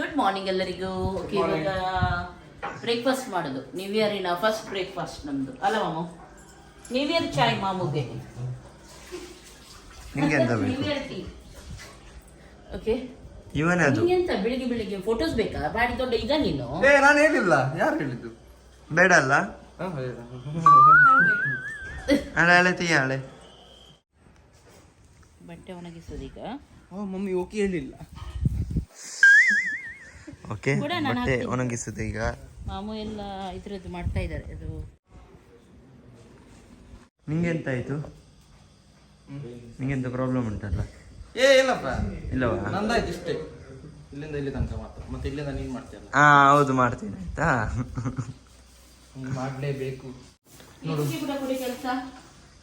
Good morning ಎಲ್ಲರಿಗೂ. Okay ಇವಾಗ breakfast ಮಾಡೋದು. ನ್ಯೂ ಇನ ಫಸ್ಟ್ ಬ್ರೇಕ್ಫಾಸ್ಟ್ ನಮ್ದು. ಅಲ್ಲ ಮಾಮು? ನ್ಯೂ ಇಯರ್ ಚಾಯ್ ಮಾಮುಗೆ. ನಿಂಗೆ ಎಂತ ನ್ಯೂ ಇಯರ್ ಟೀ ಓಕೆ ಇವನೇ ಅದು. ಎಂತ ಬೆಳಿಗ್ಗೆ ಬೆಳಿಗ್ಗೆ ಫೋಟೋಸ್ ಬೇಕಾ? ಬಾಡಿ ದೊಡ್ಡ ಇದ ನೀನು? ಏ ನಾನು ಹೇಳಿಲ್ಲ. ಯಾರು ಹೇಳಿದ್ದು? ಬೇಡ ಅಲ್ಲ. ಹಳೆ. ಹಳೆ ತೀಯ ಹಳೆ ಬಟ್ಟೆ ಒಣಗಿಸೋದೀಗ ಓ ಮಮ್ಮಿ ಓಕೆ ಹೇಳಿಲ್ಲ. ಓಕೆ ಕೂಡ ನಾನು ಬಟ್ಟೆ ಹಾಕ್ತೀನಿ. ಒಣಗಿಸುದು ಈಗ. ಮಾಮು ಎಲ್ಲ ಇದ್ರದ್ದು ಮಾಡ್ತಾ ಇದ್ದಾರೆ ಅದು. ನಿಂಗೆ ಎಂತ ಆಯ್ತು? ನಿಂಗೆಂತ ಪ್ರಾಬ್ಲಮ್ ಉಂಟಲ್ಲ? ಏ ಇಲ್ಲಪ್ಪ. ಇಲ್ಲವಾ? ನಂದಾಯ್ತು ಇಷ್ಟೇ. ಇಲ್ಲಿಂದ ಇಲ್ಲಿ ತನಕ ಮಾತ್ರ. ಮತ್ತೆ ಇಲ್ಲಿಂದ ನೀನ್ ಮಾಡ್ತೀಯಲ್ಲ? ಹಾ ಹೌದು ಮಾಡ್ತೀನಿ ಆಯ್ತಾ? ನೀನ್ ಮಾಡ್ಲೇಬೇಕು. ಕೂಡ ಕೊಡಿ ಕೆಲಸ.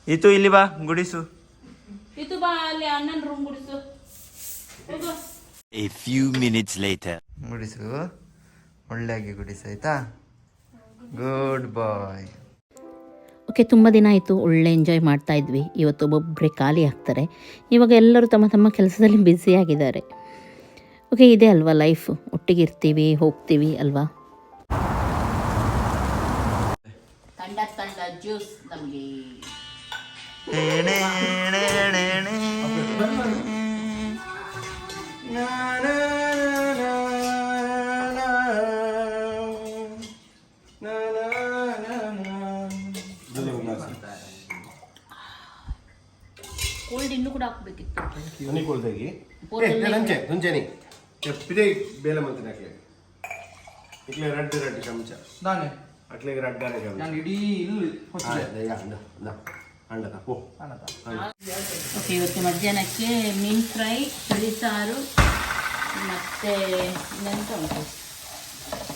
ಇತು ಇಲ್ಲಿ ಬಾ ಗುಡಿಸು. ಇದು ಬಾ ಅಲ್ಲಿ ಅಣ್ಣನ ರೂಮ್ ಗುಡಿಸು. ಹೋಗು. A ಫ್ಯೂ ಮಿನಿಟ್ಸ್ ಲೇಟರ್ ಗುಡಿಸು ಒಳ್ಳೆಯಾಗಿ ಗುಡಿಸು ಆಯ್ತಾ? ಗುಡ್ ಬಾಯ್ ಓಕೆ ತುಂಬ ದಿನ ಆಯಿತು ಒಳ್ಳೆ ಎಂಜಾಯ್ ಮಾಡ್ತಾ ಇದ್ವಿ. ಇವತ್ತು ಒಬ್ಬೊಬ್ಬರೇ ಖಾಲಿ ಆಗ್ತಾರೆ. ಇವಾಗ ಎಲ್ಲರೂ ತಮ್ಮ ತಮ್ಮ ಕೆಲಸದಲ್ಲಿ ಬ್ಯುಸಿಯಾಗಿದ್ದಾರೆ ಓಕೆ ಇದೆ ಅಲ್ವಾ ಲೈಫ್ ಒಟ್ಟಿಗೆ ಇರ್ತೀವಿ ಹೋಗ್ತೀವಿ ಅಲ್ವಾ? ತಂಡ ತಂಡ ಜ್ಯೂಸ್ ನಮಗೆ. ಕೋಲ್ಡ್ ಇನ್ನೂ ಕೂಡ ಹಾಕ್ಬೇಕಿತ್ತು. ಮನೆ ಕೊಳ್ದಾಗಿ ನಂಚೆ ನಂಚೆನಿ ಪಿದೆ ಬೇಲೆ ಮಂತಿನ ಅಕ್ಲೆ ಇಕ್ಲೆ ರಡ್ಡ್ ರಡ್ಡ್ ಚಮಚ. ನಾನೇ. ಅಕ್ಲೆಗೆ ರಡ್ಡಾನೆ ಚಮಚ. ನಾನು ಇಡೀ ಇಲ್ಲಿ ದಯ್ಯ, ಓಕೆ ಇವತ್ತು ಮಧ್ಯಾಹ್ನಕ್ಕೆ ಮೀನು ಫ್ರೈ ತಿಳಿ ಸಾರು ಮತ್ತೆ ಇನ್ನೆಂತ ಉಂಟು.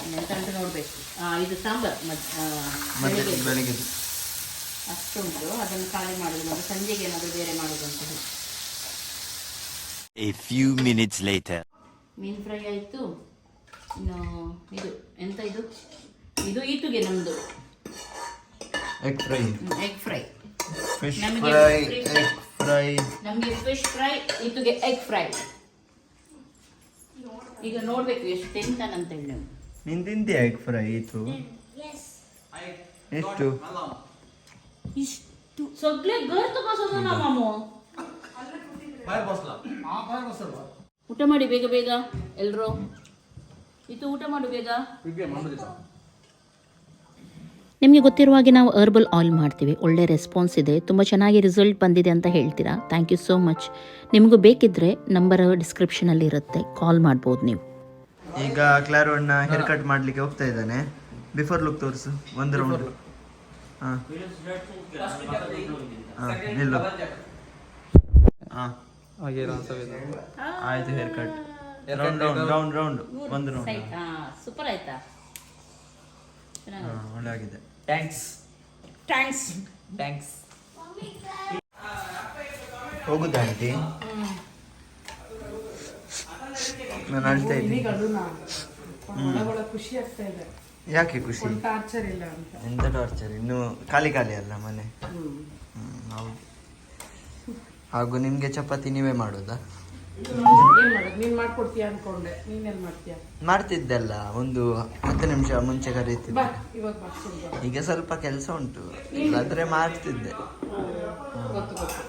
ಇನ್ನೆಂತ ಉಂಟು ನೋಡಬೇಕು. ಇದು ಸಾಂಬಾರು ಬೆಳಿಗ್ಗೆ. ಅಷ್ಟುಂಟು ಅದನ್ನು ಖಾಲಿ ಮಾಡೋದು ಮತ್ತು ಸಂಜೆಗೆ ಏನಾದರೂ ಬೇರೆ ಮಾಡೋದು ಅಂತ ಹೇಳಿ. A few minutes later. ಮೀನು ಫ್ರೈ ಆಯಿತು. ಇನ್ನು ಇದು ಎಂತ ಇದು? ಇದು ಈಟುಗೆ ನಮ್ಮದು egg fry egg fry fish ನಮಗೆ ಫ್ರೈ ಎಗ್ ಫ್ರೈ ನಮಗೆ ಫಿಶ್ ಫ್ರೈ ಇದುಗೆ ಎಗ್ ಫ್ರೈ ಈಗ ನೋಡಬೇಕು ಎಷ್ಟು ತಿಂತಾನಂತೇಳಿ ನೀವು. ನೀನ್ ತಿಂತೀಯ ಎಗ್ ಫ್ರೈ ಇತ್ತು ಎಷ್ಟು? ಇಷ್ಟು. ಸೊಗ್ಲೆ ಗರ್ ತಗೋಸೋದು ನಾ ಮಾಮು. ಬಾಯ್ ಬಸ್ಲಾ ಹಾ ಬಾಯ್ ಬಸ್ಸಲ್ವಾ ಊಟ ಮಾಡಿ ಬೇಗ ಬೇಗ ಎಲ್ರು. ಇದು ಊಟ ಮಾಡು ಬೇಗ. ಬೇಗ ಮಾಡೋದಿಲ್ಲ ನಿಮಗೆ ಗೊತ್ತಿರುವ ಹಾಗೆ ನಾವು ಹರ್ಬಲ್ ಆಯಿಲ್ ಮಾಡ್ತೀವಿ. ಒಳ್ಳೆ ರೆಸ್ಪಾನ್ಸ್ ಇದೆ. ತುಂಬ ಚೆನ್ನಾಗಿ ರಿಸಲ್ಟ್ ಬಂದಿದೆ ಅಂತ ಹೇಳ್ತೀರಾ? ಥ್ಯಾಂಕ್ ಯು ಸೋ ಮಚ್ ನಿಮಗೂ ಬೇಕಿದ್ದರೆ ನಂಬರ್ ಡಿಸ್ಕ್ರಿಪ್ಷನಲ್ಲಿ ಇರುತ್ತೆ. ಕಾಲ್ ಮಾಡ್ಬೋದು ನೀವು. ಈಗ ಕ್ಲಾರೋ ಅಣ್ಣ ಹೇರ್ ಕಟ್ ಮಾಡಲಿಕ್ಕೆ ಹೋಗ್ತಾ ಇದ್ದಾನೆ. ಬಿಫೋರ್ ಲುಕ್ ತೋರಿಸು. ಒಂದು ರೌಂಡ್ ಹಾಂ. ಹಾ ನಿಲ್ಲು. ಆಯ್ತು haircut round round round round ಒಂದು ರೌಂಡ್ ಸೂಪರ್ ಆಯ್ತಾ? ಹಾ ಒಳ್ಳೆ ಆಗಿದೆ. ಥ್ಯಾಂಕ್ಸ್ ಥ್ಯಾಂಕ್ಸ್ ಥ್ಯಾಂಕ್ಸ್ ಹೋಗುದಾ ಆಂಟಿ. ನಾನು ಅಳ್ತಾ ಇದ್ದೀನಿ. ಖುಷಿ ಆಗ್ತಾ ಇದೆ ಯಾಕೆ ಖುಷಿ? ಟಾರ್ಚರ್ ಇಲ್ಲ ಅಂತ ಎಂತ ಟಾರ್ಚರ್ ಇನ್ನು ಖಾಲಿ ಖಾಲಿ ಅಲ್ಲ ಮನೆ. ಹ್ಮ್, ಹೌದು. ಹಾಗೂ ನಿಮಗೆ ಚಪಾತಿ ನೀವೇ ಮಾಡೋದಾ? ಏನ್ ಮಾಡೋದು? ನೀನ್ ಮಾಡ್ಕೊಡ್ತೀಯ ನೀನೇನ್ ಮಾಡ್ತೀಯ? ಮಾಡ್ತಿದ್ದಲ್ಲ ಒಂದು ಹತ್ತು ನಿಮಿಷ ಮುಂಚೆ ಬಾ ಕರೀತಿದ್ದೆ ಇವಾಗ ಮಾಡ್ಕೊಂಡು ಬಾ. ಈಗ ಸ್ವಲ್ಪ ಕೆಲಸ ಉಂಟು. ಇಲ್ಲಾದ್ರೆ ಮಾಡ್ತಿದ್ದೆ. ಗೊತ್ತು ಗೊತ್ತು.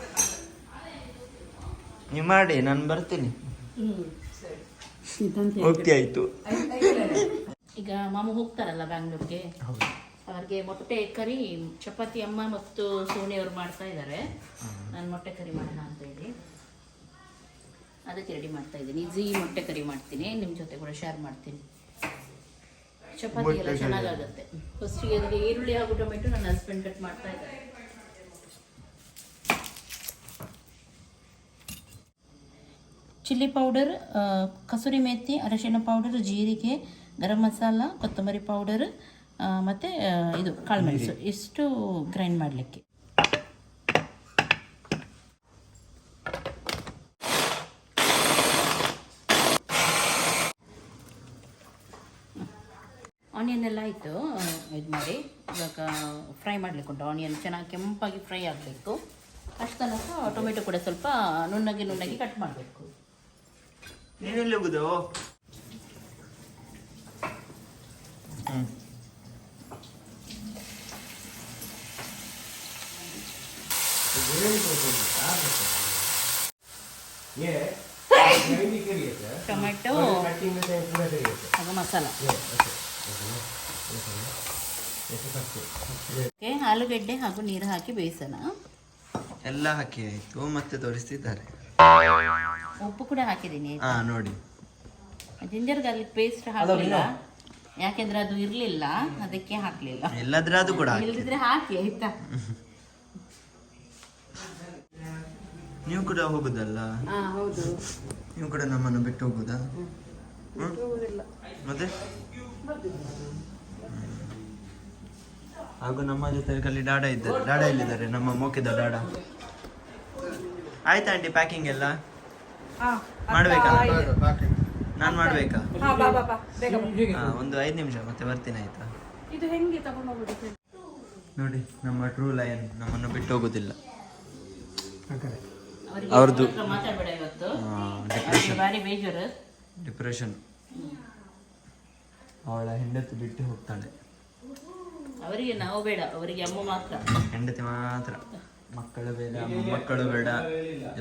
ನೀವು ಮಾಡಿ ನಾನು ಬರ್ತೀನಿ. ಹ್ಮ್ ಸರಿ. ಓಕೆ ಆಯ್ತು. ಈಗ ಮಾಮ ಹೋಗ್ತಾರಲ್ಲ ಬ್ಯಾಂಗ್ಳೂರ್ಗೆ? ಹೌದು. ಅವ್ರಿಗೆ ಮೊಟ್ಟೆ ಕರಿ ಚಪಾತಿ ಅಮ್ಮ ಮತ್ತು ಸೋನಿ ಅವ್ರು ಮಾಡ್ತಾ ಇದ್ದಾರೆ ನಾನು ಮೊಟ್ಟೆ ಕರಿ ಮಾಡೋಣ ಅಂತ ಹೇಳಿ. ಅದಕ್ಕೆ ರೆಡಿ ಮಾಡ್ತಾ ಇದ್ದೀನಿ. ಈಸಿ ಮೊಟ್ಟೆ ಕರಿ ಮಾಡ್ತೀನಿ. ನಿಮ್ಮ ಜೊತೆ ಕೂಡ ಶೇರ್ ಮಾಡ್ತೀನಿ. ಚಪಾತಿ ಎಲ್ಲ. ಚೆನ್ನಾಗಾಗುತ್ತೆ. ಫಸ್ಟಿಗೆ ಅದಕ್ಕೆ ಈರುಳ್ಳಿ ಹಾಗೂ ಟೊಮೆಟೊ ನನ್ನ ಹಸ್ಬೆಂಡ್ ಕಟ್ ಮಾಡ್ತಾ ಇದ್ದಾರೆ. ಚಿಲ್ಲಿ ಪೌಡರ್ ಕಸೂರಿ ಮೆತ್ತಿ ಅರಶಿನ ಪೌಡರ್ ಜೀರಿಗೆ ಗರಂ ಮಸಾಲ ಕೊತ್ತಂಬರಿ ಪೌಡರ್ ಮತ್ತು ಇದು ಕಾಳುಮೆಣಸು ಇಷ್ಟು ಗ್ರೈಂಡ್ ಮಾಡಲಿಕ್ಕೆ. ಆನಿಯನ್ ಎಲ್ಲ ಆಯಿತು ಇದು ಮಾಡಿ. ಇವಾಗ ಫ್ರೈ ಮಾಡಲಿಕ್ಕುಂಟು ಆನಿಯನ್ ಚೆನ್ನಾಗಿ ಕೆಂಪಾಗಿ ಫ್ರೈ ಆಗಬೇಕು. ಅಷ್ಟು ತನಕ ಟೊಮೆಟೊ ಕೂಡ ಸ್ವಲ್ಪ ನುಣ್ಣಗೆ ನುಣ್ಣಗೆ ಕಟ್ ಮಾಡಬೇಕು. ಹೋಗುದು? ಟೊಮೆಟೊ. ಆಗ ಮಸಾಲ. ಆಲೂಗಡ್ಡೆ ಹಾಗೂ ನೀರು ಹಾಕಿ ಬೇಯಿಸೋಣ. ಎಲ್ಲ ಹಾಕಿ ಆಯ್ತು ಮತ್ತೆ ತೋರಿಸ್ತಿದ್ದಾರೆ. ಉಪ್ಪು ಕೂಡ ಹಾಕಿದ್ದೀನಿ ಹಾ ನೋಡಿ. ಜಿಂಜರ್ ಗಾರ್ಲಿಕ್ ಪೇಸ್ಟ್ ಹಾಕಿಲ್ಲ ಯಾಕೆಂದ್ರೆ ಅದು ಇರಲಿಲ್ಲ ಅದಕ್ಕೆ ಹಾಕಲಿಲ್ಲ. ಇಲ್ಲದ್ರೆ ಕೂಡ ಇಲ್ಲದಿದ್ರೆ ಹಾಕಿ ಆಯ್ತಾ? ನೀವು ಕೂಡ ಹೋಗುದಲ್ಲ? ನೀವು ಕೂಡ ನಮ್ಮನ್ನು ಬಿಟ್ಟು ಹೋಗುದಿಲ್ಲ ಮತ್ತೆ? ಹಾಗೂ ನಮ್ಮ ಜೊತೆ ಕಲ್ಲಿ ಡಾಡಾ ಇದ್ದಾರೆ. ಡಾಡಾ ಇಲ್ಲಿದ್ದಾರೆ ನಮ್ಮ ಮೋಕಿದ ಡಾಡಾ. ಆಯ್ತಾ ಆಂಟಿ ಪ್ಯಾಕಿಂಗ್ ಎಲ್ಲ? ಮಾಡ್ಬೇಕಾ? ನಾನು ಮಾಡ್ಬೇಕಾ? ಒಂದು ಐದು ನಿಮಿಷ ಮತ್ತೆ ಬರ್ತೀನಿ ಆಯ್ತಾ? ನೋಡಿ ನಮ್ಮ ಟ್ರೂ ಲಯನ್ ನಮ್ಮನ್ನು ಬಿಟ್ಟು ಹೋಗೋದಿಲ್ಲ. ಅವ್ರದ್ದು ಡಿಪ್ರೆಷನ್ ಡಿಪ್ರೆಷನ್ ಅವಳ ಹೆಂಡತಿ ಬಿಟ್ಟು ಹೋಗ್ತಾಳೆ. ಅವರಿಗೆ ನಾವು ಬೇಡ ಅವರಿಗೆ ಅಮ್ಮ ಮಾತ್ರ. ಹೆಂಡತಿ ಮಾತ್ರ. ಮಕ್ಕಳು ಬೇಡ ಮಕ್ಕಳು ಬೇಡ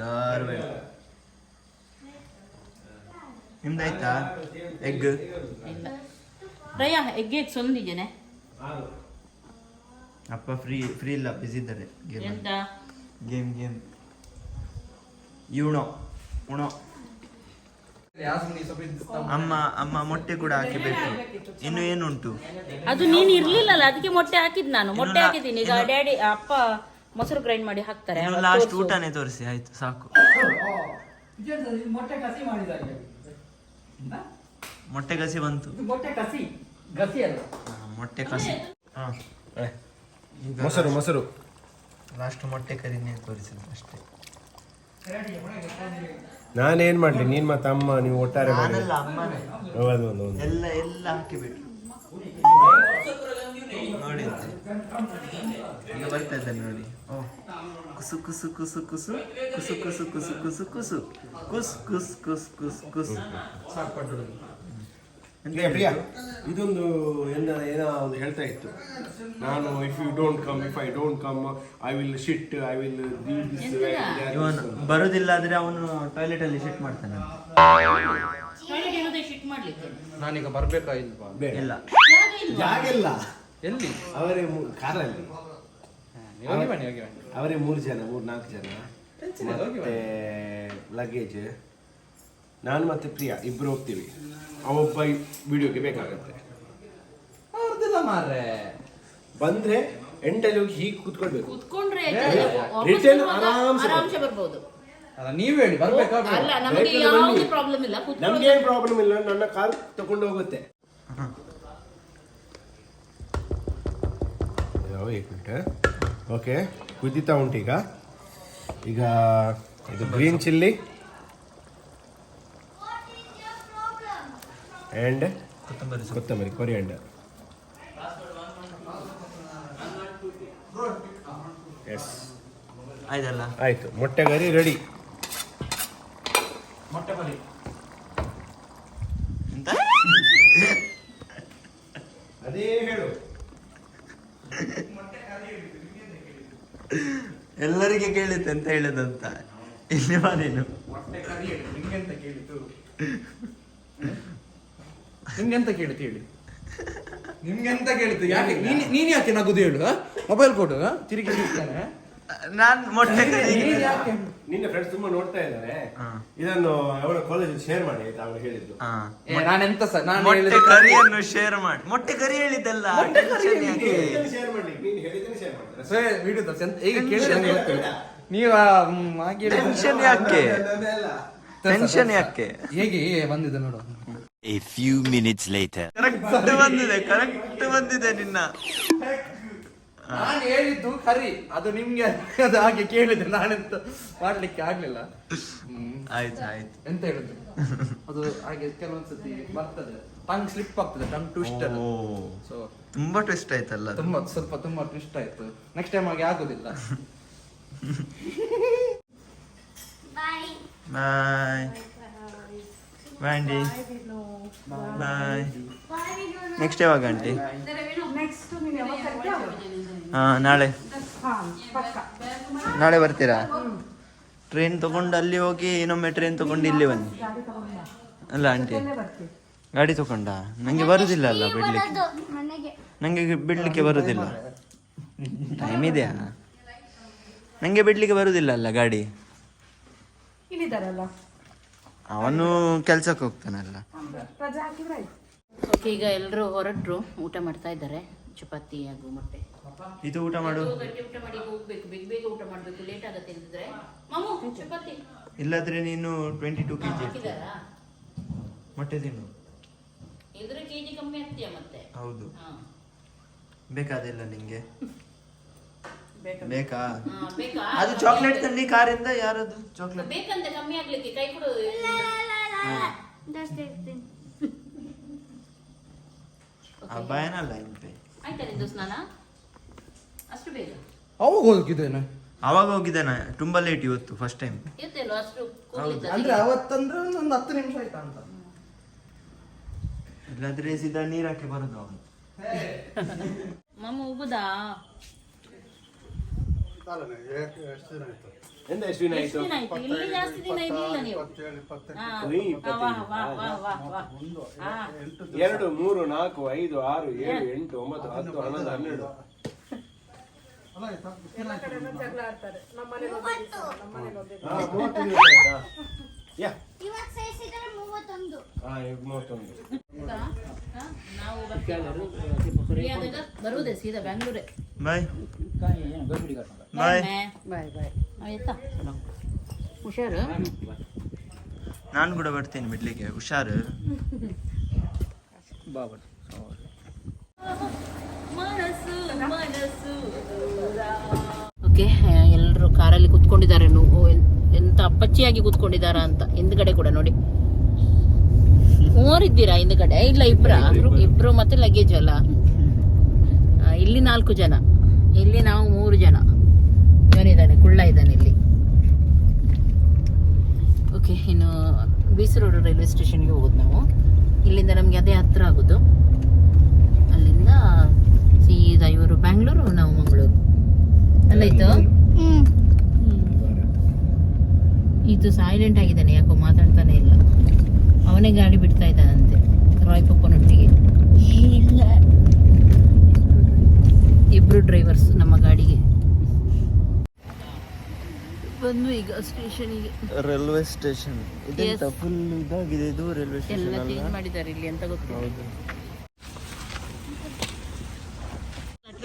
ಯಾರು ಬೇಡ. ನಿಮ್ದಾಯ್ತಾ? ಎಗ್ ಇಲ್ಲ. ಎಗ್ ಎಗ್ ಸೊಂದಿದ್ದೇನೆ ಅಪ್ಪ ಫ್ರೀ ಫ್ರೀ ಇಲ್ಲ ಬಿಸಿ ಇದ್ದಾರೆ. ಗೇಮ್ ಗೇಮ್ ಗೇಮ್ ಇವಣೋ ಉಣೋ ಅಮ್ಮ ಅಮ್ಮ ಮೊಟ್ಟೆ ಕೂಡ ಹಾಕಿಬೇಕು. ಇನ್ನು ಏನುಂಟು? ಅದು ನೀನು ಇರ್ಲಿಲ್ಲಲ್ಲ ಅದಕ್ಕೆ ಮೊಟ್ಟೆ ಹಾಕಿದ್ ನಾನು. ಮೊಟ್ಟೆ ಹಾಕಿದ್ದೀನಿ. ಈಗ ಡ್ಯಾಡಿ ಅಪ್ಪ ಮೊಸರು ಗ್ರೈಂಡ್ ಮಾಡಿ ಹಾಕ್ತಾರೆ. ಲಾಸ್ಟ್ ತೋರ್ಸು. ಊಟನೇ ತೋರಿಸಿ ಆಯ್ತು ಸಾಕು. ಮೊಟ್ಟೆ ಕಸಿ ಮಾಡಿದ್ದಾರೆ. ಮೊಟ್ಟೆ ಕಸಿ ಬಂತು. ಮೊಟ್ಟೆ ಕಸಿ ಗಸಿ ಅಲ್ಲ. ಹಾ, ಮೊಟ್ಟೆ ಕಸಿ. ಹಾ ಮೊಸರು ಮೊಸರು. ಲಾಸ್ಟ್ ಮೊಟ್ಟೆ ಕರಿನೇ ತೋರಿಸಿದ್ದು ಅಷ್ಟೇ. ನಾನೇನ್ ಮಾಡ್ಲಿ ನೀನ್ ಮತ್ತೆ ಅಮ್ಮ ನೀವು ಒಟ್ಟಾರೆ ಮಾಡಿ ನಾನಲ್ಲ ಅಮ್ಮನೇ ಹೌದು ಹೌದು. ಎಲ್ಲ ಎಲ್ಲ ಹಾಕಿಬಿಟ್ರು ನೋಡಿ ಈಗ ಬರ್ತಾ ಕುಸು ನೋಡಿ ಓ ಕುಸು ಕುಸು ಕುಸು ಕುಸು ಕುಸು ಕುಸು ಕುಸು ಕುಸು ಕುಸು ಕುಸ್ ಕುಸ್ ಕುಸ್ ಕುಸ್ ಕುಸ್ ಎಂತ ಪ್ರಿಯಾ ಪ್ರಿಯಾ ಹೇಳಿದ್ದು? ಇದೊಂದು ಎಂದ ಏನೋ ಒಂದು ಹೇಳ್ತಾ ಇತ್ತು. ನಾನು if you don't come if I don't come I will shit I will ಇವನು ಬರುದಿಲ್ಲ ಆದ್ರೆ ಅವನು ಟಾಯ್ಲೆಟ್ ಅಲ್ಲಿ ಶಿಟ್ ಮಾಡ್ತಾನೆ. ನಾನೀಗ ಬರ್ಬೇಕಾ ಇಲ್ವಾ? ಇಲ್ಲ. ಜಾಗ ಇಲ್ಲ. ಎಲ್ಲಿ? ಅವರೇ ಕಾರಲ್ಲಿ. ಹೋಗಿ ಬನ್ನಿ ಹೋಗಿ ಬನ್ನಿ. ಅವರೇ ಮೂರು ಜನ ಮೂರ್ ನಾಲ್ಕು ಜನ ಮತ್ತೆ ಲಗೇಜ್ ನಾನು ಮತ್ತೆ ಪ್ರಿಯಾ ಇಬ್ಬರು ಹೋಗ್ತೀವಿ. ಅವೊಬ್ಬ ವಿಡಿಯೋಗೆ ಬೇಕಾಗತ್ತೆ. ಅವ್ರದ್ದೆಲ್ಲ ಮಾರ್ರೆ. ಬಂದ್ರೆ ಎಂಟಲ್ಲಿ ಹೋಗಿ ಹೀಗೆ ಕೂತ್ಕೊಳ್ಬೇಕು. ಕೂತ್ಕೊಂಡ್ರೆ ಏ, ವಾಪಸ್ return ಬರುವಾಗ ಆರಾಮ್ಸೆ ಆರಾಮ್ಸೆ ಬರ್ಬೋದು. ಅಲ್ಲ ನೀವ್ ಹೇಳಿ ಬರ್ಬೇಕಾ ಬೇಡ? ಅಲ್ಲ ನಮಗೆ ಯಾವುದೇ ಪ್ರಾಬ್ಲಮ್ ಇಲ್ಲ ಕುತ್ಕೊಂಡು ನಮ್ಗೇನು ಪ್ರಾಬ್ಲಮ್ ಇಲ್ಲ ನನ್ನ ಕಾರ್ ತಗೊಂಡು ಹೋಗುತ್ತೆ. ಓಕೆ ಕುದೀತಾ ಉಂಟೀಗ. ಈಗ ಇದು ಗ್ರೀನ್ ಚಿಲ್ಲಿ ಆ್ಯಂಡ್ ಕೊತ್ತಂಬರಿ ಕೊತ್ತಂಬರಿ ಕೊರಿಯಾಂಡರ್ ಎಸ್ ಆಯ್ತಲ್ಲ? ಆಯಿತು. ಮೊಟ್ಟೆ ಗರಿ ರೆಡಿ ಮೊಟ್ಟೆ ಎಂತ? ಅದೇ ಹೇಳು. ಎಲ್ಲರಿಗೆ ಕೇಳಿತ್ತು ಅಂತ. ಹೇಳದಂತ ಇಲ್ಲಿ ಬಾ ನೀನು ಮೊಟ್ಟೆ ಕರಿ ನಿಮ್ಗೆಂತ ಕೇಳಿತು ನಿಮ್ಗೆಂತ ಕೇಳ್ತಿ ಹೇಳಿ? ನಿಮ್ಗೆಂತ ಕೇಳ್ತಿ? ಯಾಕೆ? ನೀನ್ ನೀನ್ ಯಾಕೆ ನಗುದು ಹೇಳು ಮೊಬೈಲ್ ಕೊಡು ಆ? ತಿರುಗಿ ಇಡ್ತಾನೆ ನಾನ್ ಮೊಟ್ಟೆ ಕರಿ ನೀನ್ ಯಾಕೆ? ನಿನ್ನ ಫ್ರೆಂಡ್ಸ್ ತುಂಬಾ ನೋಡ್ತಾ ಇದ್ದಾರೆ. ಹಾ. ಇದನ್ನು ಅವಳ ಕಾಲೇಜ್ ಶೇರ್ ಮಾಡಿ ಆಯ್ತಾ ಅವಳು ಹೇಳಿದ್ದು. ಹಾ. ಏ, ನಾನೆಂತ ಸ ನಾನು ಮೊಟ್ಟೆ ಕರಿಯನ್ನು ಶೇರ್ ಮಾಡಿ ಮೊಟ್ಟೆ ಕರಿ ಹೇಳಿದ್ದಲ್ಲ tension ಯಾಕೆ? ಶೇರ್ ಮಾಡಿ ನೀನು ಹೇಳಿದ್ದೇನೆ ಶೇರ್ ಮಾಡ್ತಾರೆ ಸರ್ ವಿಡಿಯೋ ತರ್ಸಿ ಅಂತ ಈಗ ಕೇಳಿ ನಂಗೆ ಗೊತ್ತಿಲ್ಲ. ನೀವ ಮ್, ಹಾಗೆ ಟೆನ್ಷನ್ Tension ಯಾಕೆ? ಟೆನ್ಷನ್ ಯಾಕೆ? ಹೇಗೆ ಬಂದಿದೆ ನೋಡು. A few minutes later. Correct ಬಂದಿದೆ ಕರೆಕ್ಟ್ ಬಂದಿದೆ ನಿನ್ನ. ನಾನು ಹೇಳಿದ್ದು ಕರಿ ಅದು ನಿಮ್ಗೆ ಅದು ಹಾಗೆ ಕೇಳಿದೆ ನಾನೆಂತ ಮಾಡ್ಲಿಕ್ಕೆ ಆಗ್ಲಿಲ್ಲ. ಹ್ಮ್. ಆಯ್ತು ಆಯ್ತು. ಎಂತ ಹೇಳುದು ಅದು ಹಾಗೆ ಕೆಲವೊಂದ್ಸತಿ ಬರ್ತದೆ. ಟಂಗ್ ಸ್ಲಿಪ್ ಆಗ್ತದೆ ಟಂಗ್ ಟ್ವಿಸ್ಟ್ ಓ. ಸೊ ತುಂಬಾ ಟ್ವಿಸ್ಟ್ ಆಯ್ತಲ್ಲ. ತುಂಬಾ ಸ್ವಲ್ಪ ತುಂಬಾ ಟ್ವಿಸ್ಟ್ ಆಯ್ತು. ನೆಕ್ಸ್ಟ್ ಟೈಮ್ ಹಾಗೆ ಆಗುದಿಲ್ಲ. Bye bye aunty bye next ಯಾವಾಗ ಆಂಟಿ ನೆಕ್ಸ್ಟ್ ನೀನು ಯಾವಾಗ ಕರಿತೀಯ ಹಾಂ ನಾಳೆ. ಪಕ್ಕ. ನಾಳೆ ಬರ್ತೀರಾ? ಟ್ರೈನ್ ತಗೊಂಡು ಅಲ್ಲಿ ಹೋಗಿ ಇನ್ನೊಮ್ಮೆ ಟ್ರೈನ್ ತಗೊಂಡು ಇಲ್ಲಿ ಬನ್ನಿ. ಅಲ್ಲ ಆಂಟಿ ಗಾಡಿ ತಗೊಂಡ? ನಂಗೆ ಬರುದಿಲ್ಲ ಅಲ್ಲ ಬಿಡ್ಲಿಕ್ಕೆ. ನಂಗೆ ಬಿಡ್ಲಿಕ್ಕೆ ಬರುದಿಲ್ಲ. ಟೈಮ್ ಇದೆಯಾ? ನಂಗೆ ಬಿಡ್ಲಿಕ್ಕೆ ಬರುದಿಲ್ಲ ಅಲ್ಲ ಗಾಡಿ. ಇಲ್ಲಿದ್ದಾರಲ್ಲ? ಅವನು ಕೆಲ್ಸಕ್ಕೆ ಹೋಗ್ತಾನಲ್ಲ. ಓಕೆ ಈಗ ಎಲ್ಲರೂ ಹೊರಟ್ರು ಊಟ ಮಾಡ್ತಾ ಇದ್ದಾರೆ ಚಪಾತಿ ಹಾಗೂ ಮೊಟ್ಟೆ. ಇದು ಊಟ ಮಾಡು. ಗಟ್ಟಿ ಊಟ ಮಾಡಿ ಹೋಗ್ಬೇಕು ಬೇಗ ಬೇಗ ಊಟ ಮಾಡಬೇಕು ಲೇಟ್ ಆಗತ್ತೆ ಇಲ್ದಿದ್ರೆ ಮಾಮು ಚಪಾತಿ. ಇಲ್ಲಾದ್ರೆ ನೀನು ಟ್ವೆಂಟಿ ಟೂ ಕೆ ಜಿ ಹಾಕಿದಾರಾ ಮೊಟ್ಟೆ ತಿನ್ನು. ಇದ್ರೆ ಕೆ ಜಿ ಕಮ್ಮಿ ಆಗ್ತೀಯ ಮತ್ತೆ? ಹೌದು. ಬೇಕಾದಿಲ್ಲ ನಿಂಗೆ. ಬೇಕಾ? ಬೇಕಾ? ಅದು ಚಾಕ್ಲೇಟ್ ತನ್ನಿ ಕಾರಿಂದ ಯಾರದು? ಚಾಕ್ಲೇಟ್ ಬೇಕಂತ ಕಮ್ಮಿ ಆಗ್ಲಿಕ್ಕೆ ಕೈ ಕೊಡು. ಆ ಭಯನಲ್ಲ ಇಂಪೆ ಆಯ್ತಾ ನಿಂದು ಸ್ನಾನ? ಅಷ್ಟು ಬೇಗ? ಅವಾಗ ಹೋಗಿದ್ದೇನೆ. ಅವಾಗ ಹೋಗಿದ್ದಾನ ತುಂಬಾ ಲೇಟ್ ಇವತ್ತು ಫಸ್ಟ್ ಟೈಮ್ ಅಷ್ಟು ಅಂದ್ರೆ ಅವತ್ತಂದ್ರೆ ಒಂದು ಹತ್ತು ನಿಮಿಷ ಆಯ್ತಾ ಅಂತ. ಇಲ್ಲಾದ್ರೆ ಸೀದಾ ನೀರ್ ಹಾಕಿ ಬರೋದು ಅವನು. ಮಮ್ಮ ಉಗುದಾ? ಎಂತ ಎಷ್ಟು ದಿನ ಎಷ್ಟು ಆಯ್ತು? ದಿನ ಆಯ್ತು? ಇಲ್ಲಿ ಜಾಸ್ತಿ ದಿನ ಇರ್ಲಿಲ್ಲ ನೀವು. ಎರಡು ಮೂರು ನಾಲ್ಕು ಐದು ಆರು ಏಳು ಎಂಟು ಒಂಬತ್ತು ಹತ್ತು ಹನ್ನೊಂದು ಹನ್ನೆರಡು. ಎಲ್ಲ ಕಡೆನೂ ಜಗಳ ಆಡ್ತಾರೆ ನಮ್ಮ ಮನೇಲಿ ಒಂದೇ ನಮ್ಮ ಮನೇಲಿ ಒಂದೇ ದಿವ್ಸ. ಹಾ, ಮೂವತ್ತು ದಿವಸ ಆಯ್ತಾ? ಯಾ. ಇವತ್ತು ಸೇರಿಸಿದ್ರೆ ಮೂವತ್ತೊಂದು. ಹಾ ಈಗ ಮೂವತ್ತೊಂದು. ಹಾ? ಹಾ? ನಾವು ಬರ್ತೀವಿ. ಆದಾಗ ಬರುವುದೇ ಸೀದಾ ಬ್ಯಾಂಗ್ಳೂರೇ. ಬಾಯ್ ಬಾಯ್. Bye bye. ಬಾಯ್ ಆಯ್ತಾ? ಹುಷಾರು? ನಾನು ಕೂಡ ಬರ್ತೀನಿ ಬಿಡ್ಲಿಕ್ಕೆ. ಹುಷಾರು? ಬಾಬಾ ಓಕೆ ಎಲ್ಲರೂ ಕಾರಲ್ಲಿ ಕೂತ್ಕೊಂಡಿದ್ದಾರೆ. ನೋವು ಎಂತ ಅಪ್ಪಚ್ಚಿಯಾಗಿ ಕೂತ್ಕೊಂಡಿದ್ದಾರ ಅಂತ. ಹಿಂದ್ಗಡೆ ಕೂಡ ನೋಡಿ. ಮೂವರಿದ್ದೀರಾ ಹಿಂದ್ಗಡೆ? ಇಲ್ಲ ಇಬ್ರ? ಇಬ್ರು ಮತ್ತೆ ಲಗೇಜ್ ಅಲ್ಲ. ಇಲ್ಲಿ ನಾಲ್ಕು ಜನ. ಇಲ್ಲಿ ನಾವು ಮೂರು ಜನ. ಇವನಿದ್ದಾನೆ ಕುಳ್ಳ ಇದ್ದಾನೆ ಇಲ್ಲಿ. ಓಕೆ ಇನ್ನು ಬೀಸರೋಡು ರೈಲ್ವೆ ಸ್ಟೇಷನ್ಗೆ ಹೋಗೋದು ನಾವು. ಇಲ್ಲಿಂದ ನಮಗೆ ಅದೇ ಹತ್ರ ಆಗೋದು. ಅಲ್ಲಿಂದ ಸೀದಾ ಇವರು ಬ್ಯಾಂಗ್ಳೂರು ನಾವು ಮಂಗಳೂರು. ಅಲ್ಲಾಯ್ತು? ಇದು ಸೈಲೆಂಟ್ ಆಗಿದ್ದಾನೆ ಯಾಕೋ ಮಾತಾಡ್ತಾನೆ ಇಲ್ಲ. ಅವನೇ ಗಾಡಿ ಬಿಡ್ತಾ ಇದ್ದಾನಂತೆ ರಾಯ್ ಪಪ್ಪನೊಟ್ಟಿಗೆ ಇಬ್ರು ಡ್ರೈವರ್ಸ್ ನಮ್ಮ ಗಾಡಿಗೆ. ಬಂದು ಈಗ ಸ್ಟೇಷನಿಗೆ. Railway station. ಇದೆಂತ. ಫುಲ್ ಇದಾಗಿದೆ ಇದು ರೈಲ್ವೆ ಎಲ್ಲ ಸ್ಟೇಷನ್ ಚೇಂಜ್ ಮಾಡಿದ್ದಾರೆ ಇಲ್ಲಿ ಅಂತ ಗೊತ್ತಿಲ್ಲ.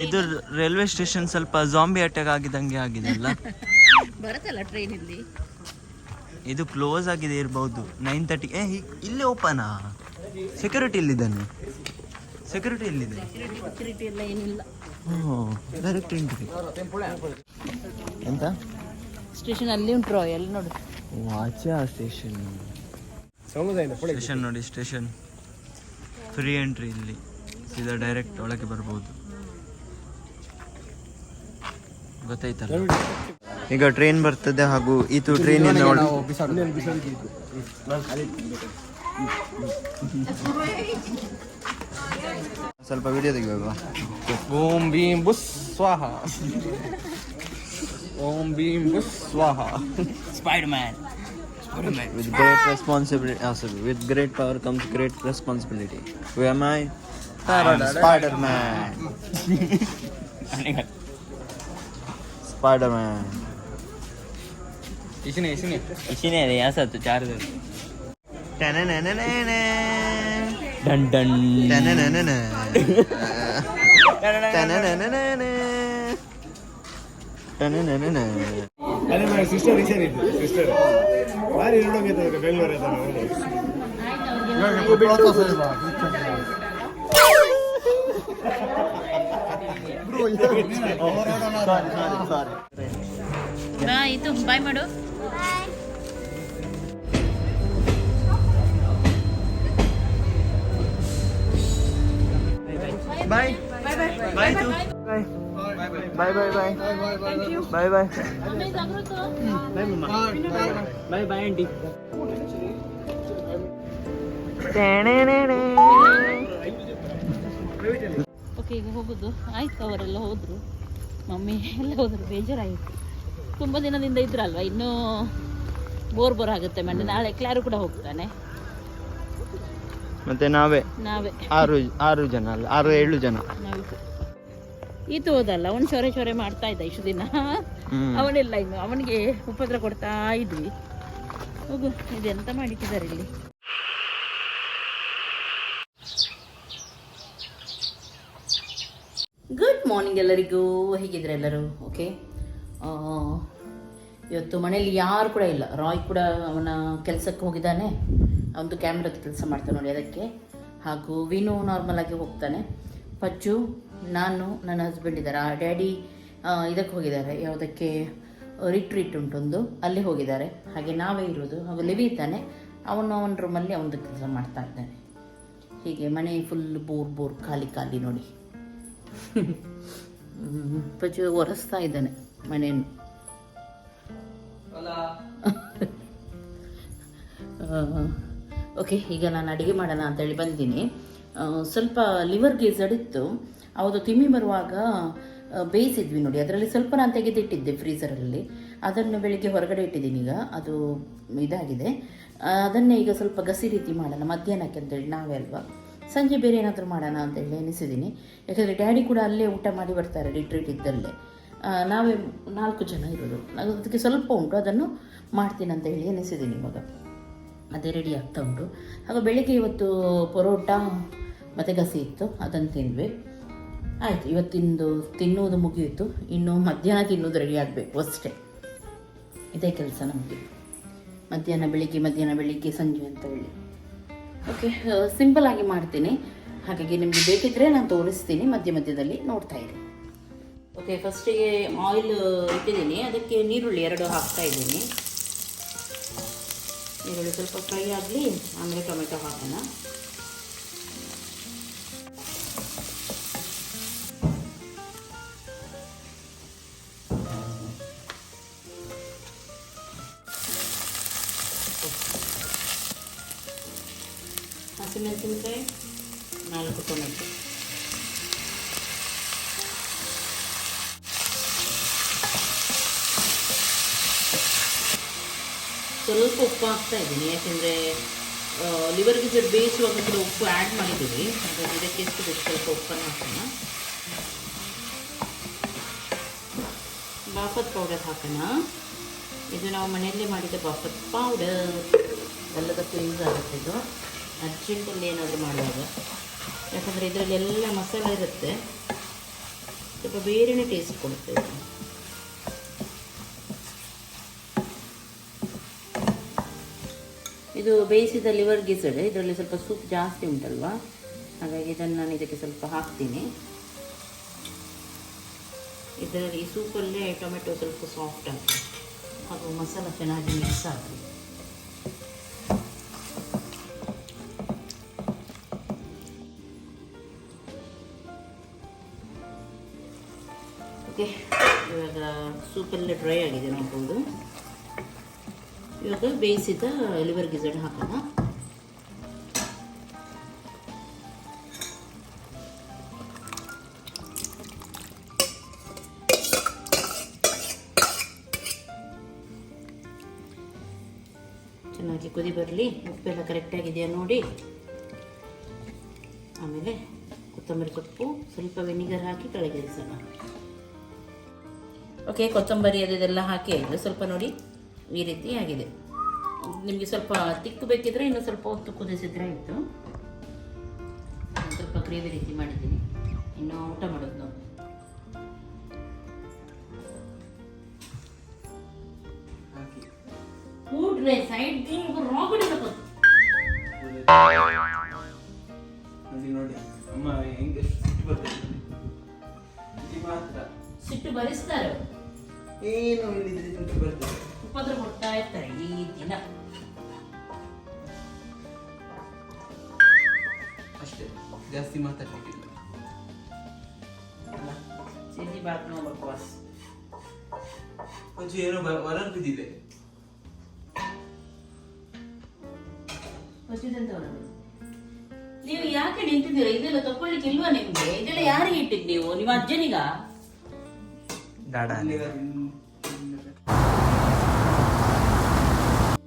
ಇದು ರೈಲ್ವೆ ಸ್ಟೇಷನ್ ಸ್ವಲ್ಪ ಜಾಂಬಿ ಅಟ್ಯಾಕ್ ಆಗಿದಂಗೆ ಆಗಿದೆ ಅಲ್ಲ? ಬರುತ್ತಲ್ಲ ಟ್ರೈನ್ ಇಲ್ಲಿ? ಇದು ಕ್ಲೋಸ್ ಆಗಿದೆ ಇರಬಹುದು ನೈನ್ ತರ್ಟಿ ಏ ಇಲ್ಲೇ ಓಪನಾ ಸೆಕ್ಯೂರಿಟಿ ಇಲ್ಲಿದ್ದಾನೆ ಸೆಕ್ಯೂರಿಟಿ ಇಲ್ಲಿದೆ ಸೆಕ್ಯೂರಿಟಿ ಎಲ್ಲ ಏನಿಲ್ಲ. ಡೈರೆಕ್ಟ್ ಎಂಟ್ರಿ ಎಂತ? ಸ್ಟೇಷನ್ ಅಲ್ಲಿ ಉಂಟು ಎಲ್ಲಿ ನೋಡು. ವಾಚಾ ಸ್ಟೇಷನ್ ಸ್ಟೇಷನ್ ನೋಡಿ ಸ್ಟೇಷನ್ ಫ್ರೀ ಎಂಟ್ರಿ ಇಲ್ಲಿ. ಸೀದಾ ಡೈರೆಕ್ಟ್ ಒಳಗೆ ಬರ್ಬೋದು. ಗೊತ್ತಾಯ್ತಲ್ಲ? ಈಗ ಟ್ರೈನ್ ಬರ್ತದೆ ಹಾಗೂ ಇದು ಟ್ರೈನಿನ ಸ್ವಲ್ಪ ವಿಡಿಯೋ ತೆಗಿಬೇಕು ಓಂ ಭೀಂ ಬುಸ್ ಸ್ವಾಹ ಓಂ ಭೀಂ ಬುಸ್ ಸ್ವಾಹ With great responsibility, oh, sorry, with great power comes great responsibility. Who am I? I'm Spider-Man. Spider-Man. ಇಶಿನಿ ಇಶಿನಿ इसीने रे ऐसा तो चार दिन ಡನ್ ಡನ್ ಸಿಸ್ಟರ್ ಈಸರ್ ಸಿಸ್ಟರ್ ಭಾರಿ ನೋಡೋಕೆ ಬಾಯ್ ಮಾಡು. Bye. Bye bye bye bye bye bye bye bye Bye. Bye. Bye. Mama. Bye bye auntie. Okay ಈಗ ಹೋಗೋದು. ಆಯ್ತು ಅವರೆಲ್ಲ ಹೋದರು. ಮಮ್ಮಿ ಎಲ್ಲ ಹೋದರು. ಬೇಜಾರಾಯಿತು. ತುಂಬ ದಿನದಿಂದ ಇದ್ರಲ್ವ? ಇನ್ನೂ ಬೋರ್ ಬೋರ್ ಆಗುತ್ತೆ ಮಂಡೆ. ನಾಳೆ ಕ್ಲಾರು ಕೂಡ ಹೋಗ್ತಾನೆ. ಮತ್ತೆ ನಾವೇ? ನಾವೇ. ಆರು ಆರು ಜನ ಅಲ್ಲ ಆರು ಏಳು ಜನ. ಇದು ಈತ ಹೋದಲ್ಲ ಅವನು ಚೊರೆ ಚೊರೆ ಮಾಡ್ತಾ ಇದ್ದ ಇಷ್ಟು ದಿನ. ಅವನಿಲ್ಲ ಇನ್ನು ಅವನಿಗೆ ಉಪದ್ರ ಕೊಡ್ತಾ ಇದ್ವಿ. ಹೋಗು ಇದೆಂತ ಮಾಡಿಟ್ಟಿದ್ದಾರೆ ಇಲ್ಲಿ? ಗುಡ್ ಮಾರ್ನಿಂಗ್ ಎಲ್ಲರಿಗೂ. ಹೇಗಿದ್ರೆ ಎಲ್ಲರೂ? ಓಕೆ ಇವತ್ತು ಮನೆಯಲ್ಲಿ ಯಾರು ಕೂಡ ಇಲ್ಲ. ರಾಯ್ ಕೂಡ ಅವನ ಕೆಲಸಕ್ಕೆ ಹೋಗಿದ್ದಾನೆ. ಅವನದು ಕ್ಯಾಮ್ರದ ಕೆಲಸ ಮಾಡ್ತಾನೆ ನೋಡಿ ಅದಕ್ಕೆ. ಹಾಗೂ ವಿನು ನಾರ್ಮಲಾಗಿ ಹೋಗ್ತಾನೆ. ಪಚ್ಚು ನಾನು ನನ್ನ ಹಸ್ಬೆಂಡ್ ಇದ್ದಾರೆ. ಆ ಡ್ಯಾಡಿ ಇದಕ್ಕೆ ಹೋಗಿದ್ದಾರೆ. ಯಾವುದಕ್ಕೆ? ರಿಟ್ರೀಟ್ ಉಂಟೊಂದು. ಅಲ್ಲಿ ಹೋಗಿದ್ದಾರೆ. ಹಾಗೆ ನಾವೇ ಇರೋದು ಹಾಗೂ ಲಿವಿ ಇದ್ದಾನೆ. ಅವನು ಅವನ ರೂಮಲ್ಲಿ ಅವನದು ಕೆಲಸ ಮಾಡ್ತಾ ಇದ್ದಾನೆ. ಹೀಗೆ ಮನೆ ಫುಲ್ ಬೋರ್ ಬೋರ್ ಖಾಲಿ ಖಾಲಿ ನೋಡಿ. ಪಚ್ಚು ಒರೆಸ್ತಾ ಇದ್ದಾನೆ ಮನೆಯನ್ನು. ಓಕೆ ಈಗ ನಾನು ಅಡುಗೆ ಮಾಡೋಣ ಅಂತೇಳಿ ಬಂದೀನಿ ಸ್ವಲ್ಪ ಲಿವರ್ ಸಡಿತ್ತು. ಅವತ್ತು ತಿಮ್ಮಿ ಬರುವಾಗ ಬೇಯಿಸಿದ್ವಿ ನೋಡಿ. ಅದರಲ್ಲಿ ಸ್ವಲ್ಪ ನಾನು ತೆಗೆದಿಟ್ಟಿದ್ದೆ ಫ್ರೀಸರಲ್ಲಿ ಅದನ್ನು ಬೆಳಿಗ್ಗೆ ಹೊರಗಡೆ ಇಟ್ಟಿದ್ದೀನಿ ಈಗ. ಅದು ಇದಾಗಿದೆ. ಅದನ್ನೇ ಈಗ ಸ್ವಲ್ಪ ಗಸಿ ರೀತಿ ಮಾಡೋಣ. ಮಧ್ಯಾಹ್ನಕ್ಕೆ ಅಂತೇಳಿ ನಾವೇ ಅಲ್ವಾ? ಸಂಜೆ ಬೇರೆ ಏನಾದರೂ ಮಾಡೋಣ ಅಂತೇಳಿ ಎನಿಸಿದ್ದೀನಿ ಯಾಕಂದರೆ ಡ್ಯಾಡಿ ಕೂಡ ಅಲ್ಲೇ ಊಟ ಮಾಡಿ ಬರ್ತಾರೆ ರಿಟ್ರೀಟ್ ಇದ್ದಲ್ಲೇ. ನಾವೇ ನಾಲ್ಕು ಜನ ಇರೋದು. ಅದಕ್ಕೆ ಸ್ವಲ್ಪ ಉಂಟು. ಅದನ್ನು ಮಾಡ್ತೀನಿ ಅಂತ ಹೇಳಿ ಎನಿಸಿದ್ದೀನಿ ಇವಾಗ. ಅದೇ ರೆಡಿ ಆಗ್ತಾ ಉಂಟು. ಹಾಗೂ ಬೆಳಿಗ್ಗೆ ಇವತ್ತು ಪರೋಟ ಮತ್ತು ಗಸಿ ಇತ್ತು, ಅದನ್ನು ತಿಂದ್ವಿ. ಆಯಿತು, ಇವತ್ತಿಂದು ತಿನ್ನುವುದು ಮುಗಿಯಿತು. ಇನ್ನು ಮಧ್ಯಾಹ್ನ ತಿನ್ನೋದು ರೆಡಿ ಆಗಬೇಕು ಅಷ್ಟೇ. ಇದೇ ಕೆಲಸ ನಮಗೆ ಮಧ್ಯಾಹ್ನ ಬೆಳಿಗ್ಗೆ ಮಧ್ಯಾಹ್ನ ಬೆಳಿಗ್ಗೆ, ಸಂಜೆ ಅಂತ ಹೇಳಿ. ಓಕೆ ಸಿಂಪಲ್ ಆಗಿ ಮಾಡ್ತೀನಿ. ಹಾಗಾಗಿ ನಿಮಗೆ ಬೇಕಿದ್ರೆ ನಾನು ತೋರಿಸ್ತೀನಿ, ಮಧ್ಯ ಮಧ್ಯದಲ್ಲಿ ನೋಡ್ತಾ ಇರಿ. ಓಕೆ ಫಸ್ಟಿಗೆ ಆಯಿಲ್ ಇಟ್ಟಿದ್ದೀನಿ. ಅದಕ್ಕೆ ನೀರುಳ್ಳಿ ಎರಡು ಹಾಕ್ತಾ ಇದ್ದೀನಿ. ಈರುಳ್ಳಿ ಸ್ವಲ್ಪ ಫ್ರೈ ಆಗಲಿ ಆಮೇಲೆ ಟೊಮೆಟೊ ಹಾಕೋಣ. ಸ್ವಲ್ಪ ಉಪ್ಪು ಹಾಕ್ತಾ ಇದ್ದೀನಿ. ಯಾಕೆಂದರೆ ಲಿವರ್ ಗಿಜರ್ ಬೇಯಿಸುವಾಗ ಕೂಡ ಉಪ್ಪು ಆ್ಯಡ್ ಮಾಡಿದ್ದೀವಿ ಹಾಗಾಗಿ ಇದಕ್ಕೆ ಎಷ್ಟು ಬೇಕು ಸ್ವಲ್ಪ ಉಪ್ಪನ್ನು ಹಾಕೋಣ. ಬಾಫತ್ ಪೌಡರ್ ಹಾಕೋಣ. ಇದು ನಾವು ಮನೆಯಲ್ಲೇ ಮಾಡಿದ ಬಾಫತ್ ಪೌಡರ್ ಎಲ್ಲದಕ್ಕೂ ಯೂಸ್ ಆಗುತ್ತೆ ಇದು. ಅರ್ಜೆಂಟಲ್ಲಿ ಏನಾದರೂ ಮಾಡುವಾಗ. ಯಾಕಂದರೆ ಇದರಲ್ಲಿ ಎಲ್ಲ ಮಸಾಲೆ ಇರುತ್ತೆ. ಸ್ವಲ್ಪ ಬೇರೆಯೇ ಟೇಸ್ಟ್ ಕೊಡುತ್ತೆ ಇದು. ಇದು ಬೇಯಿಸಿದ ಲಿವರ್ ಗಿಸಡ್, ಇದರಲ್ಲಿ ಸ್ವಲ್ಪ ಸೂಪ್ ಜಾಸ್ತಿ ಉಂಟಲ್ವಾ? ಹಾಗಾಗಿ ಇದನ್ನು ನಾನು ಇದಕ್ಕೆ ಸ್ವಲ್ಪ ಹಾಕ್ತೀನಿ. ಇದರಲ್ಲಿ ಈ ಸೂಪಲ್ಲೇ ಟೊಮೆಟೊ ಸ್ವಲ್ಪ ಸಾಫ್ಟ್ ಆಗಲಿ ಹಾಗೂ ಮಸಾಲ ಚೆನ್ನಾಗಿ ಮಿಕ್ಸ್ ಆಗಲಿ ಓಕೆ ಇವಾಗ ಸೂಪಲ್ಲೇ ಡ್ರೈ ಆಗಿದೆ ನೋಡ್ಬೋದು. ಇವಾಗ ಬೇಯಿಸಿದ ಲಿವರ್ ಗಿಜಡ್ ಹಾಕೋಣ. ಚೆನ್ನಾಗಿ ಕುದಿ ಬರಲಿ. ಉಪ್ಪೆಲ್ಲ ಕರೆಕ್ಟಾಗಿದೆಯಾ ನೋಡಿ. ಆಮೇಲೆ ಕೊತ್ತಂಬರಿ ಸೊಪ್ಪು, ಸ್ವಲ್ಪ ವಿನಿಗರ್ ಹಾಕಿ ಕೆಳಗಿರಿಸೋಣ ಓಕೆ ಕೊತ್ತಂಬರಿ ಅದೆಲ್ಲ ಹಾಕಿ ಆಯಿತು ಸ್ವಲ್ಪ ನೋಡಿ. ಈ ರೀತಿ ಆಗಿದೆ. ನಿಮಗೆ ಸ್ವಲ್ಪ ತಿಕ್ಕು ಬೇಕಿದ್ರೆ ಇನ್ನು ಸ್ವಲ್ಪ ಹೊತ್ತು ಕುದಿಸಿದ್ರೆ ಆಯಿತು. ಸ್ವಲ್ಪ ಗ್ರೇವಿ ರೀತಿ ಮಾಡಿದ್ದೀನಿ. ಇನ್ನು ಊಟ ಮಾಡೋದು ನಾವು ಕೂಡ್ರೆ ಸೈಡ್ ರಾಗಡಿ ನೋಡಿ ನೋಡಿ ಅಮ್ಮ ಹೆಂಗೆ ಸಿಟ್ಟು ಬರ್ತದೆ. ಮಾತ್ರ. ಸಿಟ್ಟು ಭರಿಸ್ತಾರೆ ಏನು ಹೇಳಿದ್ರೆ ಸಿಟ್ಟು ಬರ್ತದೆ? ಉಪದ್ರ ಕೊಡ್ತಾ ಇರ್ತಾರೆ ಈ ದಿನ. ಅಷ್ಟೇ ಜಾಸ್ತಿ ಮಾತಾಡ್ಲಿಕ್ಕಿಲ್ಲ. ಸಿದ್ಧಿ ಬಾತ್ ನೋ ಬಕ್ವಾಸ್ ಒಂಚೂರು ಏನೋ ಬ- ಹೊರಗೆ ಬಿದ್ದಿದೆ. ಗೊತ್ತಿದ್ದಂತವನು ನೀವು ಯಾಕೆ ನಿಂತಿದ್ದೀರಾ? ಇದೆಲ್ಲ ತಕೊಳ್ಳಿಕ್ಕೆ ಇಲ್ವಾ ನಿಮ್ಗೆ? ಇದೆಲ್ಲ ಯಾರಿಗೆ ಇಟ್ಟಿದ್ ನೀವು? ನಿಮ್ಮ ಅಜ್ಜನಿಗ? ದಾಡ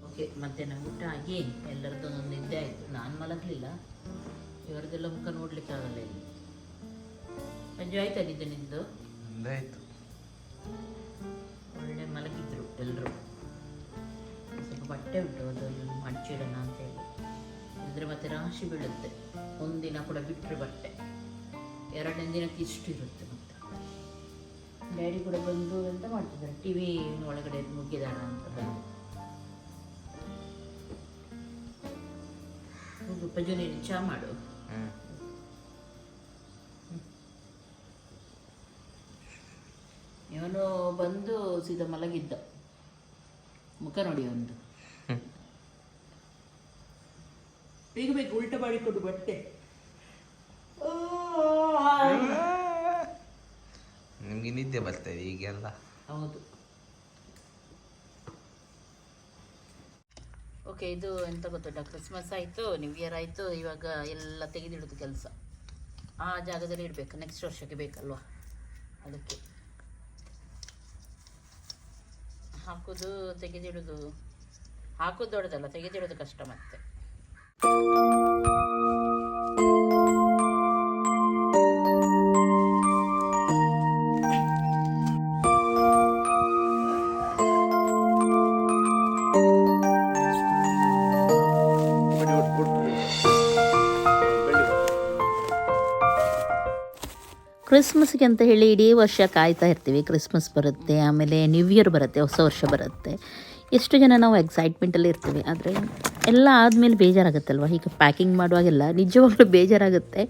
ಓಕೆ ಮಧ್ಯಾಹ್ನ ಊಟ ಆಗಿ ಎಲ್ಲರದ್ದು ಒಂದು ನಿದ್ದೆ ಆಯಿತು. ನಾನು ಮಲಗಲಿಲ್ಲ. ಇವರದೆಲ್ಲ ಮುಖ ನೋಡ್ಲಿಕ್ಕೆ ಆಗಲ್ಲ ಇಲ್ಲಿ. ಅಜ್ಜು ಆಯ್ತಾ ನಿದ್ದೆ ನಿಂದು? ಆಯ್ತು. ಒಳ್ಳೆ ಮಲಗಿದ್ರು ಎಲ್ಲರೂ ಸ್ವಲ್ಪ ಬಟ್ಟೆ ಉಂಟು ಅದನ್ನು ಮಡ್ಚಿಡೋಣ ಅಂತ ಹೇಳಿ ಅಂದರೆ ಮತ್ತೆ ರಾಶಿ ಬೀಳುತ್ತೆ. ಒಂದಿನ ಕೂಡ ಬಿಟ್ಟರೆ ಬಟ್ಟೆ. ಎರಡನೇ ದಿನಕ್ಕೆ ಇಷ್ಟು ಇರುತ್ತೆ ಮತ್ತೆ. ಡ್ಯಾಡಿ ಕೂಡ ಬಂದು ಅಂತ ಮಾಡ್ತಿದ್ದಾರೆ? ಟಿ ವಿ ಒಳಗಡೆ ಮುಗಿದಾಣ ಅಂತ ಬಂದು. ಹೋಗು ನೀನು ಚಾ ಮಾಡು. ಹ್ಮ್. ಇವನು ಬಂದು ಸೀದಾ ಮಲಗಿದ್ದ. ಮುಖ ನೋಡಿ ಒಂದು ಬೇಗ ಬೇಗ ಉಲ್ಟ ಮಾಡಿಕೊಂಡು ಬಟ್ಟೆ. ನಿಮ್ಗೆ ನಿದ್ದೆ ಬರ್ತದೆ ಈಗೆಲ್ಲ. ಹೌದು. ಓಕೆ, ಇದು ಎಂತ ಗೊತ್ತುಂಟ? ಕ್ರಿಸ್ಮಸ್ ಆಯಿತು ನ್ಯೂ ಇಯರ್ ಆಯಿತು, ಇವಾಗ ಎಲ್ಲ ತೆಗೆದಿಡೋದು ಕೆಲಸ. ಆ ಜಾಗದಲ್ಲಿ ಇಡಬೇಕು ನೆಕ್ಸ್ಟ್ ವರ್ಷಕ್ಕೆ ಬೇಕಲ್ವಾ? ಅದಕ್ಕೆ. ಹಾಕೋದು, ತೆಗೆದಿಡೋದು. ಹಾಕೋದು ದೊಡ್ಡದಲ್ಲ, ತೆಗೆದಿಡೋದು ಕಷ್ಟ ಮತ್ತೆ. ಕ್ರಿಸ್ಮಸ್ಗೆ ಅಂತ ಹೇಳಿ ಇಡೀ ವರ್ಷ ಕಾಯ್ತಾ ಇರ್ತೀವಿ. ಕ್ರಿಸ್ಮಸ್ ಬರುತ್ತೆ, ಆಮೇಲೆ ನ್ಯೂ ಇಯರ್ ಬರುತ್ತೆ, ಹೊಸ ವರ್ಷ ಬರುತ್ತೆ. ಎಷ್ಟು ಜನ ನಾವು ಎಕ್ಸೈಟ್ಮೆಂಟಲ್ಲಿ ಇರ್ತೀವಿ. ಆದರೆ ಎಲ್ಲ ಆದಮೇಲೆ ಬೇಜಾರಾಗುತ್ತಲ್ವ? ಈಗ ಪ್ಯಾಕಿಂಗ್ ಮಾಡುವಾಗೆಲ್ಲ ನಿಜವಾಗ್ಲೂ ಬೇಜಾರಾಗುತ್ತೆ.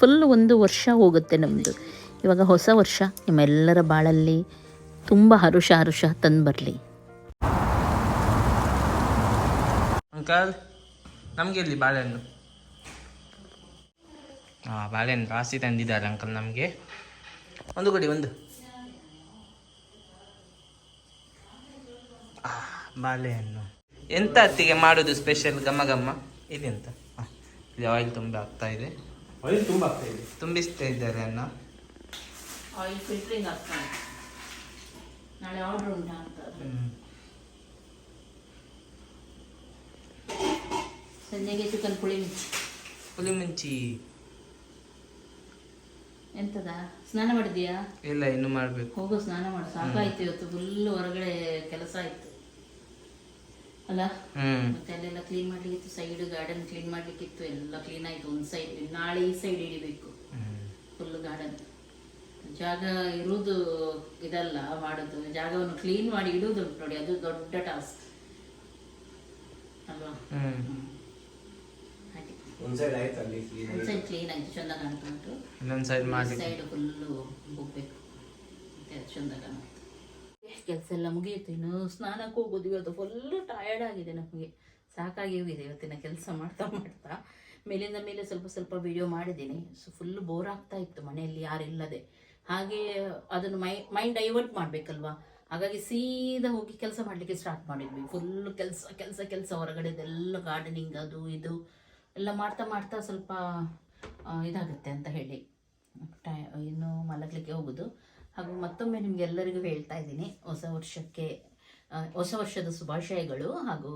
ಫುಲ್ ಒಂದು ವರ್ಷ ಹೋಗುತ್ತೆ ನಮ್ಮದು ಇವಾಗ ಹೊಸ ವರ್ಷ, ನಿಮ್ಮೆಲ್ಲರ ಬಾಳಲ್ಲಿ ತುಂಬ ಹರುಷ ಹರುಷ ತಂದು ಬರಲಿ. ಅಂಕಲ್, ನಮಗೆ ಇಲ್ಲಿ ಬಾಳೆಹಣ್ಣು? ಹಾಂ ಬಾಳೆಹಣ್ಣು ರಾಸಿ ತಂದಿದ್ದಾರೆ ಅಂಕಲ್ ನಮಗೆ. ಒಂದು ಕೊಡಿ ಒಂದು. ಆ, ಬಾಳೆಹಣ್ಣು ಎಂತ ಅತ್ತಿಗೆ ಮಾಡೋದು ಸ್ಪೆಷಲ್ ಗಮ್ಮ ಗಮ್ಮ ಇದೆಂತ ಇಲ್ಲಿ ಆಯಿಲ್ ತುಂಬ ಆಗ್ತಾ ಇದೆ. ಆಯಿಲ್ ತುಂಬ ಆಗ್ತಾ ಇದೆ. ತುಂಬಿಸ್ತಾ ಇದ್ದಾರೆ ಅಣ್ಣ. ಆಯಿಲ್ ಫಿಲ್ಟ್ರಿಂಗ್ ಆಗ್ತಾನೆ ನಾಳೆ ಆರ್ಡ್ರ್ ಉಂಟಾ ಅಂತ ಸಂಜೆಗೆ ಚಿಕನ್ ಪುಳಿ ಮಿಂಚಿ ಪುಳಿ ಮುಂಚಿ ಎಂತದ? ಸ್ನಾನ ಮಾಡಿದ್ಯಾ ಇಲ್ಲ ಇನ್ನು ಮಾಡಬೇಕು. ಹೋಗು ಸ್ನಾನ ಮಾಡು. ಸಾಕಾಯ್ತು ಇವತ್ತು ಫುಲ್ ಹೊರಗಡೆ ಕೆಲಸ ಆಯ್ತು. ಅಲ್ಲ? ಹ್ಮ್. ಮತ್ತೆ ಅಲ್ಲೆಲ್ಲ ಕ್ಲೀನ್ ಮಾಡ್ಲಿಕ್ಕಿತ್ತು ಸೈಡ್ ಗಾರ್ಡನ್ ಕ್ಲೀನ್ ಮಾಡ್ಲಿಕ್ಕಿತ್ತು ಎಲ್ಲ ಕ್ಲೀನ್ ಆಯ್ತು. ಒಂದ್ ಸೈಡ್ ನಾಳೆ ಈ ಸೈಡ್ ಇಳಿಬೇಕು ಹ್ಮ್. ಫುಲ್ ಗಾರ್ಡನ್ ಜಾಗ ಇರುವುದು ಇದಲ್ಲ ಮಾಡೋದು. ಜಾಗವನ್ನು ಕ್ಲೀನ್ ಮಾಡಿ ಇಡುವುದು ನೋಡಿ ಅದು ದೊಡ್ಡ ಟಾಸ್ಕ್ ಅಲ್ವಾ? ಹ್ಮ್. ಒಂದು ಸೈಡ್ ಆಯ್ತು ಅಲ್ಲಿ clean ಒಂದು ಆಗಿ. ಸೈಡ್ ಕ್ಲೀನ್ ಆಗಿ ಚಂದ ಕಾಣ್ತಾ ಇನ್ನೊಂದು ಸೈಡ್ ಮಾಡಿ ಸೈಡ್ ಫುಲ್ಲು ಹೋಗ್ಬೇಕು ಮತ್ತೆ ಅದು ಚಂದ ಕಾಣುತ್ತೆ. ಕೆಲಸ ಎಲ್ಲ ಮುಗಿಯುತ್ತೆ. ಇನ್ನು ಸ್ನಾನಕ್ಕೆ ಹೋಗೋದು ಇವತ್ತು ಫುಲ್ಲು ಟಯರ್ಡ್ ಆಗಿದೆ ನಮಗೆ. ಸಾಕಾಗಿ ಹೋಗಿದೆ ಇವತ್ತಿನ ಕೆಲಸ ಮಾಡ್ತಾ ಮಾಡ್ತಾ. ಮೇಲಿಂದ ಮೇಲೆ ಸ್ವಲ್ಪ ಸ್ವಲ್ಪ ವಿಡಿಯೋ ಮಾಡಿದ್ದೀನಿ. ಸೊ ಫುಲ್ ಬೋರ್ ಆಗ್ತಾ ಇತ್ತು ಮನೆಯಲ್ಲಿ ಯಾರಿಲ್ಲದೆ. ಹಾಗೆ ಅದನ್ನು ಮೈ ಮೈಂಡ್ ಡೈವರ್ಟ್ ಮಾಡಬೇಕಲ್ವಾ? ಹಾಗಾಗಿ ಸೀದಾ ಹೋಗಿ ಕೆಲಸ ಮಾಡಲಿಕ್ಕೆ ಸ್ಟಾರ್ಟ್ ಮಾಡಿದ್ವಿ. ಫುಲ್ ಕೆಲಸ ಕೆಲಸ ಕೆಲಸ ಹೊರಗಡೆದೆಲ್ಲ ಗಾರ್ಡನಿಂಗ್ ಅದು ಇದು. ಎಲ್ಲ ಮಾಡ್ತಾ ಮಾಡ್ತಾ ಸ್ವಲ್ಪ ಇದಾಗುತ್ತೆ ಅಂತ ಹೇಳಿ. ಟೈ, ಇನ್ನು ಮಲಗಲಿಕ್ಕೆ ಹೋಗೋದು. ಹಾಗೂ ಮತ್ತೊಮ್ಮೆ ನಿಮಗೆಲ್ಲರಿಗೂ ಹೇಳ್ತಾ ಇದ್ದೀನಿ, ಹೊಸ ವರ್ಷಕ್ಕೆ ಹೊಸ ವರ್ಷದ ಶುಭಾಶಯಗಳು. ಹಾಗೂ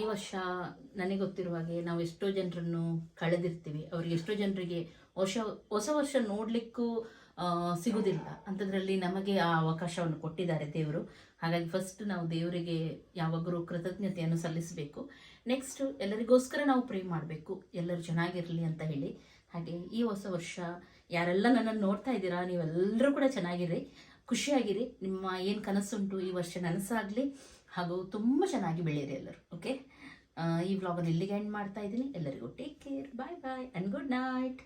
ಈ ವರ್ಷ ನನಗೆ ಗೊತ್ತಿರುವ ಹಾಗೆ ನಾವು ಎಷ್ಟೋ ಜನರನ್ನು ಕಳೆದಿರ್ತೀವಿ. ಅವ್ರಿಗೆ ಎಷ್ಟೋ ಜನರಿಗೆ ಹೊಸ ಹೊಸ ವರ್ಷ ನೋಡಲಿಕ್ಕೂ ಸಿಗುವುದಿಲ್ಲ ಅಂಥದ್ರಲ್ಲಿ ನಮಗೆ ಆ ಅವಕಾಶವನ್ನು ಕೊಟ್ಟಿದ್ದಾರೆ ದೇವರು. ಹಾಗಾಗಿ ಫಸ್ಟ್ ನಾವು ದೇವರಿಗೆ ಯಾವಾಗಲೂ ಕೃತಜ್ಞತೆಯನ್ನು ಸಲ್ಲಿಸಬೇಕು. ನೆಕ್ಸ್ಟ್ ಎಲ್ಲರಿಗೋಸ್ಕರ ನಾವು ಪ್ರೇ ಮಾಡಬೇಕು. ಎಲ್ಲರೂ ಚೆನ್ನಾಗಿರಲಿ ಅಂತ ಹೇಳಿ. ಹಾಗೆ ಈ ಹೊಸ ವರ್ಷ ಯಾರೆಲ್ಲ ನನ್ನನ್ನು ನೋಡ್ತಾ ಇದ್ದೀರಾ, ನೀವೆಲ್ಲರೂ ಕೂಡ ಚೆನ್ನಾಗಿರಿ. ಖುಷಿಯಾಗಿರಿ. ನಿಮ್ಮ ಏನು ಕನಸುಂಟು ಈ ವರ್ಷ ನನಸಾಗಲಿ. ಹಾಗೂ ತುಂಬ ಚೆನ್ನಾಗಿ ಬೆಳೆಯಿರಿ ಎಲ್ಲರೂ. ಓಕೆ ಈ ವ್ಲಾಗನ್ನು ಇಲ್ಲಿಗೆ ಎಂಡ್ ಮಾಡ್ತಾ ಇದ್ದೀನಿ. ಎಲ್ಲರಿಗೂ take care bye bye and good night